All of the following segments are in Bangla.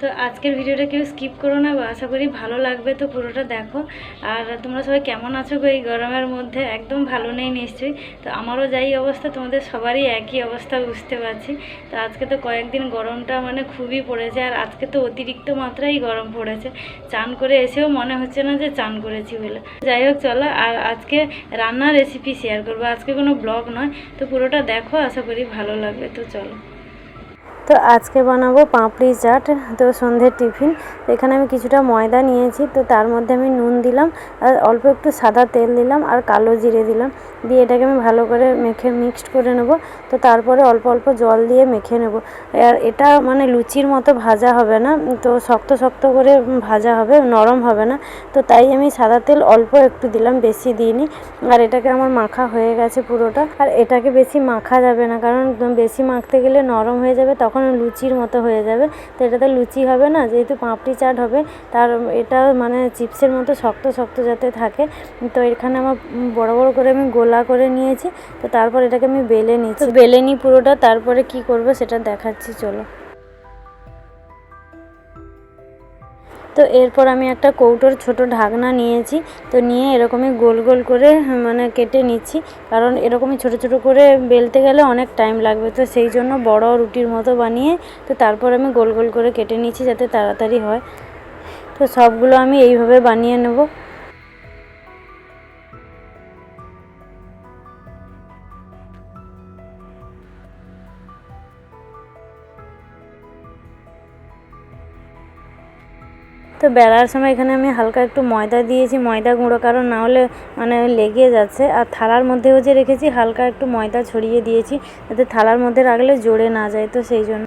তো আজকের ভিডিওটা কেউ স্কিপ করো না বা আশা করি ভালো লাগবে, তো পুরোটা দেখো। আর তোমরা সবাই কেমন আছো গো এই গরমের মধ্যে? একদম ভালো নেই নিশ্চয়ই। তো আমারও যাই অবস্থা, তোমাদের সবারই একই অবস্থা, বুঝতে পারছি। তো আজকে তো কয়েকদিন গরমটা মানে খুবই পড়েছে, আর আজকে তো অতিরিক্ত মাত্রাই গরম পড়েছে। চান করে এসেও মনে হচ্ছে না যে চান করেছি বলে। যাই হোক, চলো, আর আজকে রান্নার রেসিপি শেয়ার করব। আজকে কোনো ব্লগ নয়, তো পুরোটা দেখো, আশা করি ভালো লাগবে, তো চলো। তো আজকে বানাবো পাঁপড়ি চাট। তো সন্ধ্যের টিফিন। এখানে আমি কিছুটা ময়দা নিয়েছি, তো তার মধ্যে আমি নুন দিলাম, আর অল্প একটু সাদা তেল দিলাম, আর কালো জিরে দিলাম। দিয়ে এটাকে আমি ভালো করে মেখে মিক্সড করে নেব। তো তারপরে অল্প অল্প জল দিয়ে মেখে নেব। আর এটা মানে লুচির মতো ভাজা হবে না, তো শক্ত শক্ত করে ভাজা হবে, নরম হবে না। তো তাই আমি সাদা তেল অল্প একটু দিলাম, বেশি দিইনি। আর এটাকে আমার মাখা হয়ে গেছে পুরোটা। আর এটাকে বেশি মাখা যাবে না, কারণ বেশি মাখতে গেলে নরম হয়ে যাবে, তখন লুচির মতো হয়ে যাবে। তো এটাতে লুচি হবে না, যেহেতু পাঁপড়ি চাট হবে, তার এটা মানে চিপসের মতো শক্ত শক্ত যাতে থাকে। তো এখানে আমার বড় বড় করে আমি গোলা করে নিয়েছি, তো তারপর এটাকে আমি বেলে নিচ্ছি। বেলে নিই পুরোটা, তারপরে কি করবে সেটা দেখাচ্ছি, চলো। তো এরপর আমি একটা কৌটোর ছোট ঢাকনা নিয়েছি। তো নিয়ে এরকমই গোল গোল করে মানে কেটে নিচ্ছি। কারণ এরকমই ছোট ছোট করে বেলতে গেলে অনেক টাইম লাগবে। তো সেই জন্য বড় রুটির মতো বানিয়ে, তো তারপর আমি গোল গোল করে কেটে নিচ্ছি যাতে তাড়াতাড়ি হয়। তো সবগুলো আমি এইভাবে বানিয়ে নেব। তো বেলার সময় এখানে আমি হালকা একটু ময়দা দিয়েছি, ময়দা গুঁড়ো, কারণ না হলে মানে লেগে যাচ্ছে। আর থালার মধ্যেও যে রেখেছি, হালকা একটু ময়দা ছড়িয়ে দিয়েছি, যাতে থালার মধ্যে রাখলে জোরে না যায়, তো সেই জন্য।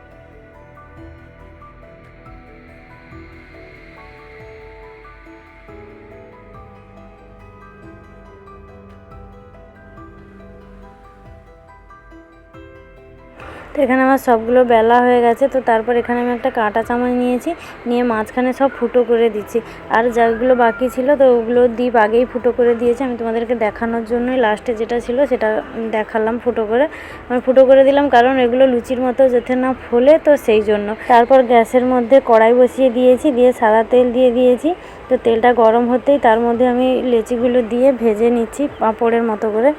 তো এখানে আমার সবগুলো বেলা হয়ে গেছে, তো তারপর এখানে আমি একটা কাঁটা চামচ নিয়েছি, নিয়ে মাঝখানে সব ফুটো করে দিচ্ছি। আর যেগুলো বাকি ছিল, তো ওগুলো দ্বীপ আগেই ফুটো করে দিয়েছি, আমি তোমাদেরকে দেখানোর জন্যই লাস্টে যেটা ছিল সেটা দেখালাম ফুটো করে। আমি ফুটো করে দিলাম কারণ এগুলো লুচির মতো যাতে না ফোলে, তো সেই জন্য। তারপর গ্যাসের মধ্যে কড়াই বসিয়ে দিয়েছি, দিয়ে সাদা তেল দিয়ে দিয়েছি। তো তেলটা গরম হতেই তার মধ্যে আমি লেচিগুলো দিয়ে ভেজে নিচ্ছি পাঁপড়ের মতো করে।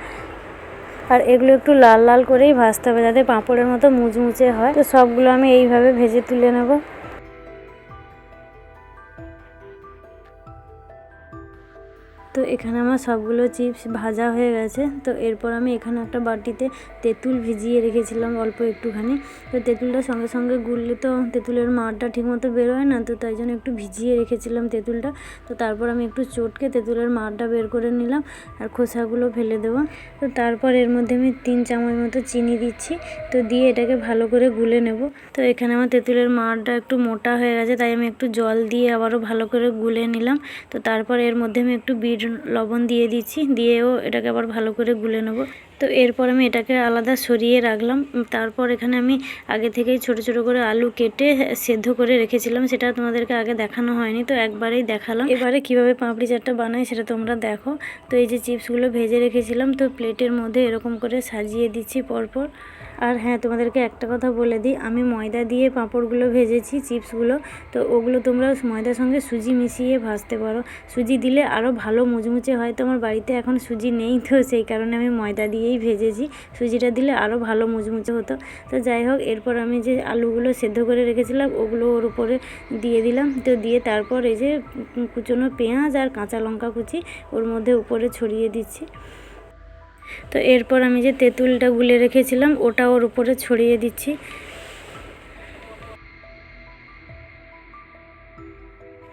আর এগুলো একটু লাল লাল করেই ভাজতে হবে যাতে পাঁপড়ের মতো মুচমুচে হয়। তো সবগুলো আমি এইভাবে ভেজে তুলে নেব। তো এখানে আমার সবগুলো চিপস ভাজা হয়ে গেছে। তো এরপর আমি এখানে একটা বাটিতে তেঁতুল ভিজিয়ে রেখেছিলাম অল্প একটুখানি। তো তেঁতুলটা সঙ্গে সঙ্গে গুললে তো তেঁতুলের মারটা ঠিকমতো বেরোয় না, তো তাই জন্য একটু ভিজিয়ে রেখেছিলাম তেঁতুলটা। তো তারপর আমি একটু চটকে তেঁতুলের মারটা বের করে নিলাম আর খোসাগুলো ফেলে দেবো। তো তারপর এর মধ্যে আমি তিন চামচ মতো চিনি দিচ্ছি, তো দিয়ে এটাকে ভালো করে গুলে নেব। তো এখানে আমার তেঁতুলের মারটা একটু মোটা হয়ে গেছে, তাই আমি একটু জল দিয়ে আবারও ভালো করে গুলে নিলাম। তো তারপর এর মধ্যে আমি একটু বিট লবণ দিয়ে দিচ্ছি, দিয়েও এটাকে আবার ভালো করে গুলে নেব। তো এরপর আমি এটাকে আলাদা সরিয়ে রাখলাম। তারপর এখানে আমি আগে থেকেই ছোট ছোট করে আলু কেটে সেদ্ধ করে রেখেছিলাম, সেটা তোমাদেরকে আগে দেখানো হয়নি, তো একবারেই দেখালাম। এবারে কীভাবে পাঁপড়ি চাটটা বানাই সেটা তোমরা দেখো। তো এই যে চিপসগুলো ভেজে রেখেছিলাম, তো প্লেটের মধ্যে এরকম করে সাজিয়ে দিচ্ছি পরপর। আর হ্যাঁ তোমাদেরকে একটা কথা বলে দিই। আমি ময়দা দিয়ে পাঁপড়গুলো ভেজেছি, চিপসগুলো। তো ওগুলো তোমরা ময়দার সঙ্গে সুজি মিশিয়ে ভাজতে পারো। সুজি দিলে আরও ভালো মুচমুচে হয়। তো আমার বাড়িতে এখন সুজি নেই, তো সেই কারণে আমি ময়দা দিয়েই ভেজেছি। সুজিটা দিলে আরও ভালো মুচমুচে হতো। তো যাই হোক, এরপর আমি যে আলুগুলো সেদ্ধ করে রেখেছিলাম, ওগুলো ওর উপরে দিয়ে দিলাম। তো দিয়ে তারপর এই যে কুচনো পেঁয়াজ আর কাঁচা লঙ্কা কুচি ওর মধ্যে উপরে ছড়িয়ে দিচ্ছি। তো এরপর আমি যে তেঁতুলটা গুলে রেখেছিলাম, ওটা ওর উপরে ছড়িয়ে দিচ্ছি।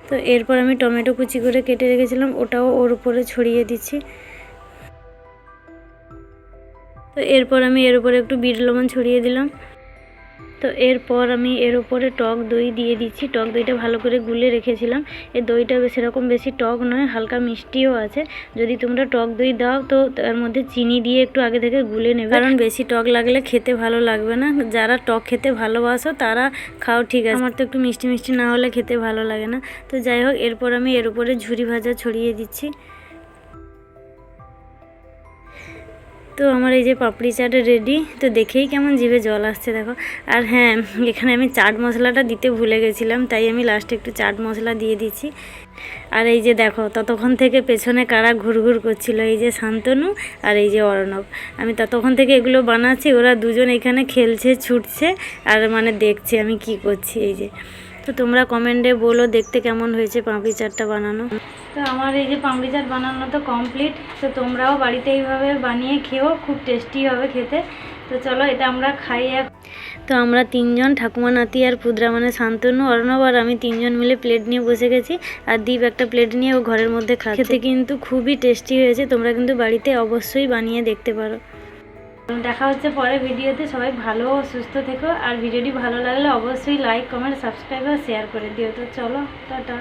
তো এরপর আমি টমেটো কুচি করে কেটে রেখেছিলাম, ওটাও ওর উপরে ছড়িয়ে দিচ্ছি। তো এরপর আমি এর উপরে একটু বিট লবণ ছড়িয়ে দিলাম। তো এরপর আমি এর উপরে টক দই দিয়ে দিচ্ছি। টক দইটা ভালো করে গুলে রেখেছিলাম। এই দইটা সেরকম বেশি টক নয় হালকা মিষ্টিও আছে। যদি তোমরা টক দই দাও তো তার মধ্যে চিনি দিয়ে একটু আগে থেকে গুলে নেবে। কারণ বেশি টক লাগলে খেতে ভালো লাগবে না। যারা টক খেতে ভালোবাসো তারা খাও ঠিক আছে। আমার তো একটু মিষ্টি মিষ্টি না হলে খেতে ভালো লাগে না। তো যাই হোক এরপর আমি এর উপরে ঝুরি ভাজা ছড়িয়ে দিচ্ছি। তো আমার এই যে পাপড়ি চাট রেডি তো দেখেই কেমন জিভে জল আসছে, দেখো। আর হ্যাঁ এখানে আমি চাট মশলাটা দিতে ভুলে গেছিলাম, তাই আমি লাস্টে একটু চাট মশলা দিয়ে দিচ্ছি। আর এই যে দেখো, ততক্ষণ থেকে পেছনে কারা ঘুরঘুর করছিল, এই যে শান্তনু আর এই যে অর্ণব। আমি ততক্ষণ থেকে এগুলো বানাচ্ছি, ওরা দুজন এখানে খেলছে, ছুটছে, আর মানে দেখছে আমি কি করছি, এই যে। তো তোমরা কমেন্টে বলো দেখতে কেমন হয়েছে পাঁপড়ি চাটটা বানানো। তো আমার এই যে পাঁপড়ি চাট বানানো তো কমপ্লিট তো তোমরাও বাড়িতে এইভাবে বানিয়ে খেও খুব টেস্টি হবে খেতে। তো চলো এটা আমরা খাই এক তো আমরা তিনজন ঠাকুমা নাতি আর পুদ্রা মানে শান্তনু অর্ণব আর আমি তিনজন মিলে প্লেট নিয়ে বসে গেছি। আর দ্বীপ একটা প্লেট নিয়ে ও ঘরের মধ্যে খাচ্ছে। খেতে কিন্তু খুবই টেস্টি হয়েছে তোমরা কিন্তু বাড়িতে অবশ্যই বানিয়ে দেখতে পারো। দেখা হচ্ছে পরে ভিডিওতে। সবাই ভালো সুস্থ থেকো। আর ভিডিওটি ভালো লাগলে অবশ্যই লাইক কমেন্ট সাবস্ক্রাইব আর শেয়ার করে দিও। তো চলো, টাটা।